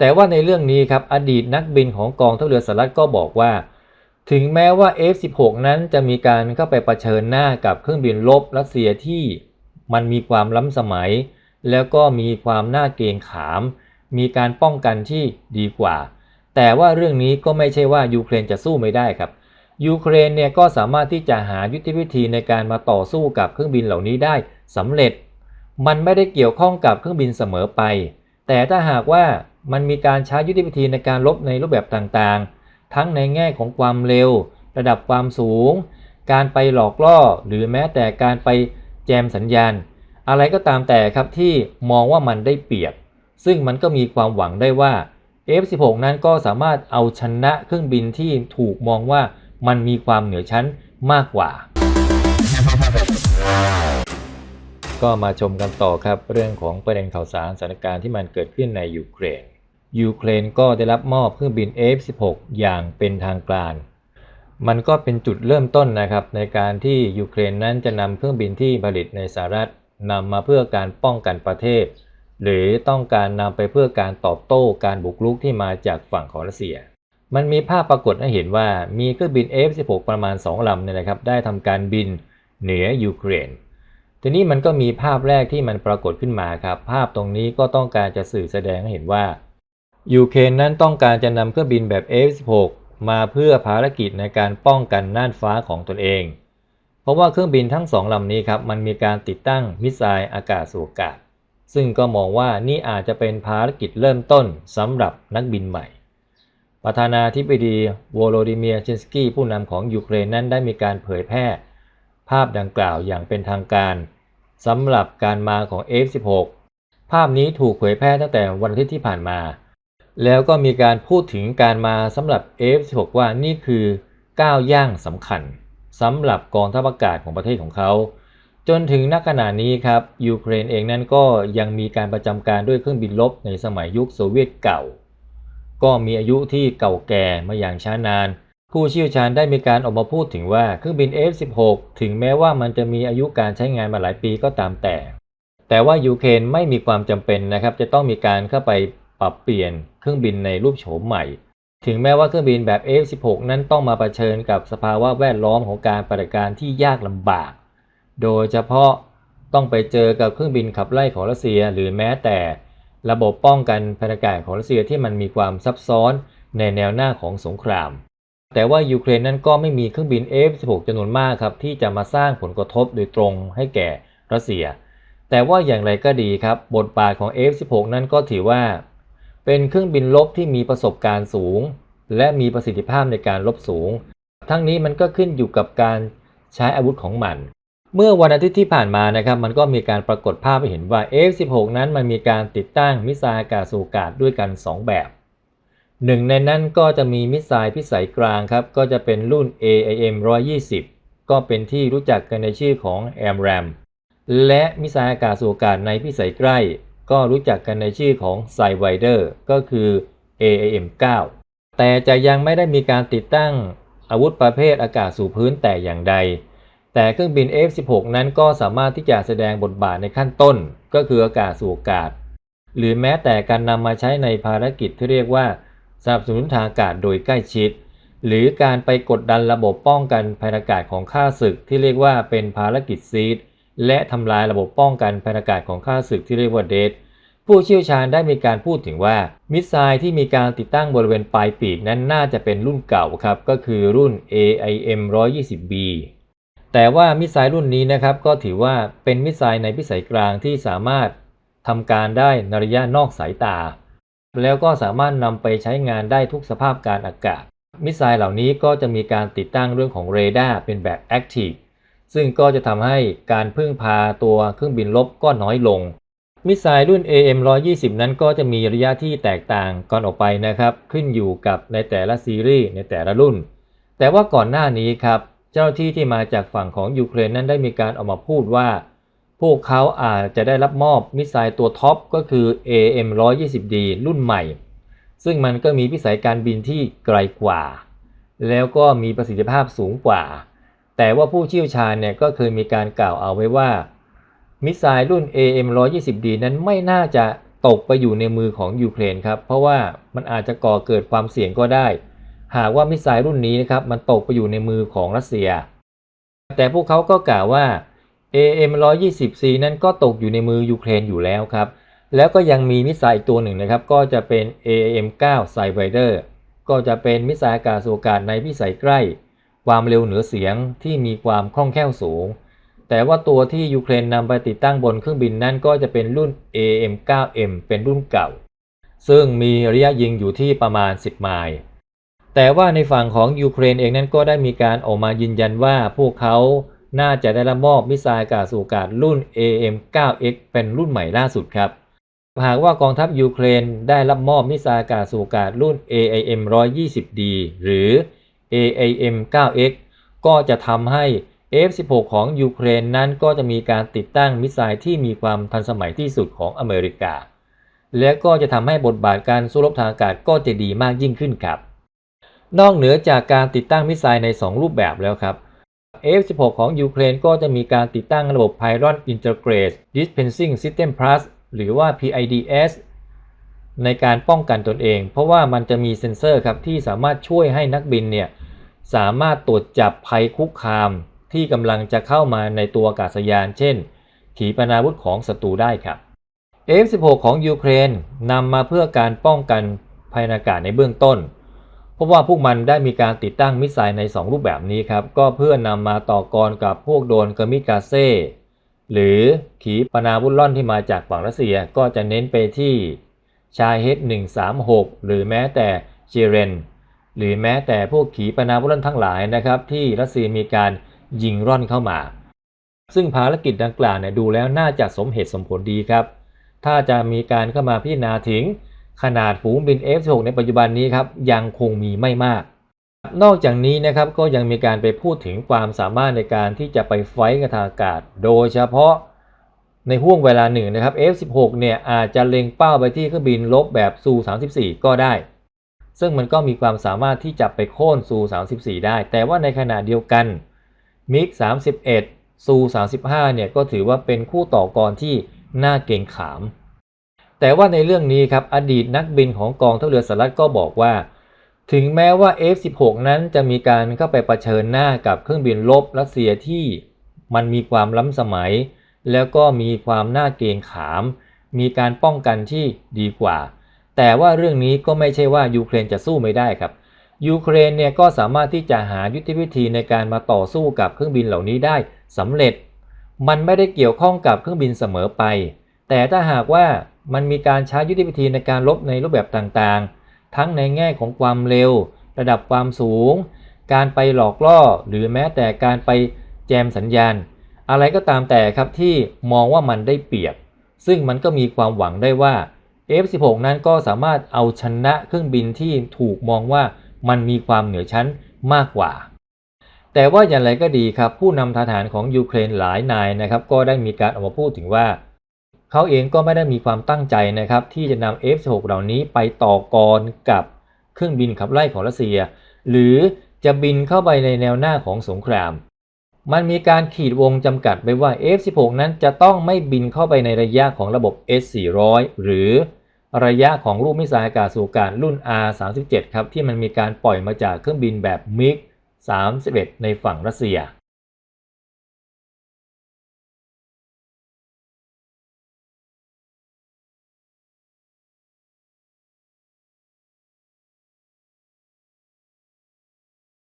แต่ว่าในเรื่องนี้ครับอดีตนักบินของกองทัพเรือสหรัฐก็บอกว่า ถึงแม้ว่า F-16 นั้นจะมีการเข้าไปประชิญหน้ากับเครื่องบินรบรัสเซียที่มันมีความล้ำสมัย แล้วก็มีความน่าเกรงขาม มีการป้องกันที่ดีกว่า แต่ว่าเรื่องนี้ก็ไม่ใช่ว่ายูเครนจะสู้ไม่ได้ครับยูเครนเนี่ยก็สามารถที่จะหายุทธวิธีในการมาต่อสู้กับเครื่องบินเหล่านี้ได้สำเร็จ มันไม่ได้เกี่ยวข้องกับเครื่องบินเสมอไป แต่ถ้าหากว่า มันมีการใช้ยุทธวิธีในการลบในรูปแบบต่างๆ ทั้งในแง่ของความเร็ว ระดับความสูง การไปหลอกล่อ หรือแม้แต่การไปแจมสัญญาณ อะไรก็ตามแต่ครับที่มองว่ามันได้เปรียบ ซึ่งมันก็มีความหวังได้ว่า F16 นั้นก็สามารถเอาชนะเครื่องบินที่ถูกมองว่ามันมีความเหนือชั้นมากกว่า ก็มาชมกันต่อครับเรื่องของประเด็นข่าวสารสถานการณ์ที่มันเกิดขึ้นในยูเครน ยูเครนก็ได้รับมอบเครื่องบิน F16 อย่างเป็นทางการมันก็เป็นจุดเริ่มต้นนะครับในการที่ยูเครนนั้นจะนำเครื่องบินที่ผลิตในสหรัฐนำมาเพื่อการป้องกันประเทศ หรือต้องการนำไปเพื่อการตอบโต้การบุกรุกที่มาจากฝั่งของรัสเซีย มันมีภาพปรากฏให้เห็นว่ามีเครื่องบิน F16 ประมาณ 2ลำเนี่ยนะครับได้ทำการบินเหนือยูเครน ทีนี้มันก็มีภาพแรกที่มันปรากฏขึ้นมาครับภาพตรงนี้ก็ต้องการจะสื่อแสดงให้เห็นว่า ยูเครนนั้นต้องการจะนำเครื่องบินแบบ F16 มาเพื่อภารกิจในการป้องกันน่านฟ้าของตนเอง เพราะว่าเครื่องบินทั้งสองลำนี้ครับมันมีการติดตั้งมิสไซล์อากาศสู่อากาศ ซึ่งก็มองว่านี่อาจจะเป็นภารกิจเริ่มต้นสำหรับนักบินใหม่ ประธานาธิบดีโวโลดิเมียร์เชนสกี้ผู้นำของยูเครนนั้นได้มีการเผยแพร่ ภาพดังกล่าวอย่างเป็นทางการสำหรับการมาของ F16 ภาพนี้ถูกเผยแพร่ตั้งแต่วันอาทิตย์ที่ผ่านมา แล้วก็มีการพูดถึงการมาสำหรับ F16 ว่านี่คือก้าวย่างสำคัญสำหรับกองทัพอากาศของประเทศของเขา จนถึงนักขณะนี้ครับยูเครนเองนั้นก็ยังมีการประจำการด้วยเครื่องบินรบในสมัยยุคโซเวียตเก่า ก็มีอายุที่เก่าแก่มาอย่างช้านาน ผู้เชี่ยวชาญได้มีการออกมาพูดถึงว่าเครื่องบิน F16 ถึงแม้ว่ามันจะมีอายุการใช้งานมาหลายปีก็ตามแต่ แต่ว่ายูเครนไม่มีความจำเป็นนะครับจะต้องมีการเข้าไปปรับเปลี่ยน เครื่องบินในรูปโฉมใหม่ ถึงแม้ว่าเครื่องบินแบบ F16 นั้นต้องมาเผชิญกับสภาวะแวดล้อมของการปฏิบัติการที่ยากลำบาก โดยเฉพาะต้องไปเจอกับเครื่องบินขับไล่ของรัสเซีย หรือแม้แต่ระบบป้องกันพนากาศของรัสเซียที่มันมีความซับซ้อนในแนวหน้าของสงคราม แต่ว่ายูเครนนั้นก็ไม่มีเครื่องบิน F16 จำนวนมากครับที่จะมาสร้างผลกระทบโดยตรงให้แก่รัสเซีย แต่ว่าอย่างไรก็ดีครับ บทบาทของ F16 นั้นก็ถือว่า เป็นเครื่องบินรบที่มีประสบการณ์สูง และมีประสิทธิภาพในการรบสูง ทั้งนี้มันก็ขึ้นอยู่กับการใช้อาวุธของมัน เมื่อวันอาทิตย์ที่ผ่านมานะครับ มันก็มีการปรากฏภาพให้เห็นว่า F16 นั้นมันมีการติดตั้งมิสไซล์อากาศสู่อากาศด้วยกัน 2 แบบหนึ่งในนั้นก็จะมีมิสไซล์พิสัยกลางครับ ก็จะเป็นรุ่น AIM 120 ก็เป็นที่รู้จักกันในชื่อของ AMRAAM และมิสไซล์อากาศสู่อากาศในพิสัยใกล้ ก็รู้จักกันในชื่อของ s i w i d e r ก็คือ AIM 9 แต่จะยังไม่ได้มีการติดตั้งอาวุธประเภทอากาศสู่พื้นแต่อย่างใด แต่เครื่องบิน F16 นั้นก็สามารถที่จะแสดงบทบาทในขั้นต้น ก็คืออากาศสู่อากาศ หรือแม้แต่การนำมาใช้ในภารกิจที่เรียกว่าสนับสนุนทางอากาศโดยใกล้ชิด หรือการไปกดดันระบบป้องกันภัยอากาศของข้าศึกที่เรียกว่าเป็นภารกิจซีด และทำลายระบบป้องกันภัยอากาศของข้าศึกที่เรียกว่าเดดผู้เชี่ยวชาญได้มีการพูดถึงว่า มิสไซล์ที่มีการติดตั้งบริเวณปลายปีกนั้นน่าจะเป็นรุ่นเก่าครับ ก็คือรุ่น AIM 120B แต่ว่ามิสไซล์รุ่นนี้นะครับก็ถือว่าเป็นมิสไซล์ในพิสัยกลางที่สามารถทำการได้ในระยะนอกสายตา แล้วก็สามารถนำไปใช้งานได้ทุกสภาพการอากาศ มิสไซล์เหล่านี้ก็จะมีการติดตั้งเรื่องของเรดาร์เป็นแบบ Active ซึ่งก็จะทำให้การพึ่งพาตัวเครื่องบินลบก็น้อยลง มิสไซล์รุ่น AM 120 นั้นก็จะมีระยะที่แตกต่างกันออกไปนะครับ ขึ้นอยู่กับในแต่ละซีรีส์ในแต่ละรุ่น แต่ว่าก่อนหน้านี้ครับเจ้าหน้าที่ที่มาจากฝั่งของยูเครนนั้นได้มีการออกมาพูดว่า พวกเขาอาจจะได้รับมอบมิสไซล์ตัวท็อปก็คือ AM 120D รุ่นใหม่ ซึ่งมันก็มีพิสัยการบินที่ไกลกว่า แล้วก็มีประสิทธิภาพสูงกว่า แต่ว่าผู้เชี่ยวชาญเนี่ยก็เคยมีการกล่าวเอาไว้ว่า มิสไซล์รุ่น AM 120D นั้นไม่น่าจะตกไปอยู่ในมือของยูเครนครับ เพราะว่ามันอาจจะก่อเกิดความเสี่ยงก็ได้ หากว่ามิสไซล์รุ่นนี้นะครับมันตกไปอยู่ในมือของรัสเซีย แต่พวกเขาก็กล่าวว่า AM 120C นั้นก็ตกอยู่ในมือยูเครนอยู่แล้วครับ แล้วก็ยังมีมิสไซล์อีกตัวหนึ่งนะครับ ก็จะเป็น AM 9 s i d e r ก็จะเป็นมิสไซล์อากาศสูอากาศในพิสัยใกล้ ความเร็วเหนือเสียงที่มีความคล่องแคล่วสูง แต่ว่าตัวที่ยูเครนนำไปติดตั้งบนเครื่องบินนั้นก็จะเป็นรุ่น AM9M เป็นรุ่นเก่า ซึ่งมีระยะยิงอยู่ที่ประมาณ 10 ไมล์ แต่ว่าในฝั่งของยูเครนเองนั้นก็ได้มีการออกมายืนยันว่าพวกเขาน่าจะได้รับมอบมิสไซล์กาสู่อากาศรุ่น AM9X เป็นรุ่นใหม่ล่าสุดครับหากว่ากองทัพยูเครนได้รับมอบมิสไซล์กาสู่อากาศรุ่น AIM 120D หรือ AIM 9X ก็จะทำให้ F16 ของยูเครนนั้นก็จะมีการติดตั้งมิสไซล์ที่มีความทันสมัยที่สุดของอเมริกา และก็จะทำให้บทบาทการสู้รบทางอากาศก็จะดีมากยิ่งขึ้นครับ นอกเหนือจากการติดตั้งมิสไซล์ใน 2 รูปแบบแล้วครับ F16 ของยูเครนก็จะมีการติดตั้งระบบ Pyron Integrated Dispensing System Plus หรือว่า PIDS ในการป้องกันตนเอง เพราะว่ามันจะมีเซ็นเซอร์ครับที่สามารถช่วยให้นักบินเนี่ยสามารถตรวจจับภัยคุกคามที่กำลังจะเข้ามาในตัวอากาศยาน เช่น ขีปนาวุธของศัตรูได้ครับ F16 ของยูเครนนำมาเพื่อการป้องกันภัยอากาศในเบื้องต้น เพราะว่าพวกมันได้มีการติดตั้งมิสไซล์ใน 2 รูปแบบนี้ครับ ก็เพื่อนำมาต่อกรกับพวกโดรนกามิกาเซ่หรือขีปนาวุธล่อนที่มาจากฝั่งรัสเซียก็จะเน้นไปที่ ชายเฮด136 หรือแม้แต่เจเรน หรือแม้แต่พวกขีปนาวุธล่นทั้งหลายนะครับ ที่รัสเซียมีการยิงร่อนเข้ามา ซึ่งภารกิจดังกล่าวเนี่ยดูแล้วน่าจะสมเหตุสมผลดีครับ ถ้าจะมีการเข้ามาพิจารณาถึงขนาดฝูงบิน F16 ในปัจจุบันนี้ครับยังคงมีไม่มาก นอกจากนี้นะครับก็ยังมีการไปพูดถึงความสามารถในการที่จะไปไฟท์กับทางอากาศ โดยเฉพาะ ในห่วงเวลาหนึ่งนะครับ F16 เนี่ยอาจจะเล็งเป้าไปที่เครื่องบินลบแบบซู34 ก็ได้ ซึ่งมันก็มีความสามารถที่จะไปโค่นซู34 ได้ แต่ว่าในขณะเดียวกันมิก31ซู35 เนี่ยก็ถือว่าเป็นคู่ต่อกรที่น่าเกรงขาม แต่ว่าในเรื่องนี้ครับอดีตนักบินของกองทัพเรือสหรัฐก็บอกว่า ถึงแม้ว่า F16 นั้นจะมีการเข้าไปประชิญหน้ากับเครื่องบินลบรัสเซียที่มันมีความล้ำสมัย แล้วก็มีความน่าเกรงขาม มีการป้องกันที่ดีกว่า แต่ว่าเรื่องนี้ก็ไม่ใช่ว่ายูเครนจะสู้ไม่ได้ครับยูเครนเนี่ยก็สามารถที่จะหายุทธวิธีในการมาต่อสู้กับเครื่องบินเหล่านี้ได้สำเร็จ มันไม่ได้เกี่ยวข้องกับเครื่องบินเสมอไป แต่ถ้าหากว่ามันมีการใช้ยุทธวิธีในการลบในรูปแบบต่างๆ ทั้งในแง่ของความเร็ว ระดับความสูง การไปหลอกล่อหรือแม้แต่การไปแจมสัญญาณ อะไรก็ตามแต่ครับที่มองว่ามันได้เปรียบ ซึ่งมันก็มีความหวังได้ว่า F16 นั้นก็สามารถเอาชนะเครื่องบินที่ถูกมองว่ามันมีความเหนือชั้นมากกว่า แต่ว่าอย่างไรก็ดีครับ ผู้นำทหารของยูเครนหลายนายนะครับ ก็ได้มีการออกมาพูดถึงว่า เขาเองก็ไม่ได้มีความตั้งใจนะครับ ที่จะนำ F16 เหล่านี้ไปต่อกรกับเครื่องบินขับไล่ของรัสเซีย หรือจะบินเข้าไปในแนวหน้าของสงคราม มันมีการขีดวงจำกัดไว้ว่า F16 นั้นจะต้องไม่บินเข้าไปในระยะของระบบ S400 หรือระยะของรูปมิสไซล์อากาศสู่อากาศรุ่น R37 ครับที่มันมีการปล่อยมาจากเครื่องบินแบบ MiG 31 ในฝั่งรัสเซีย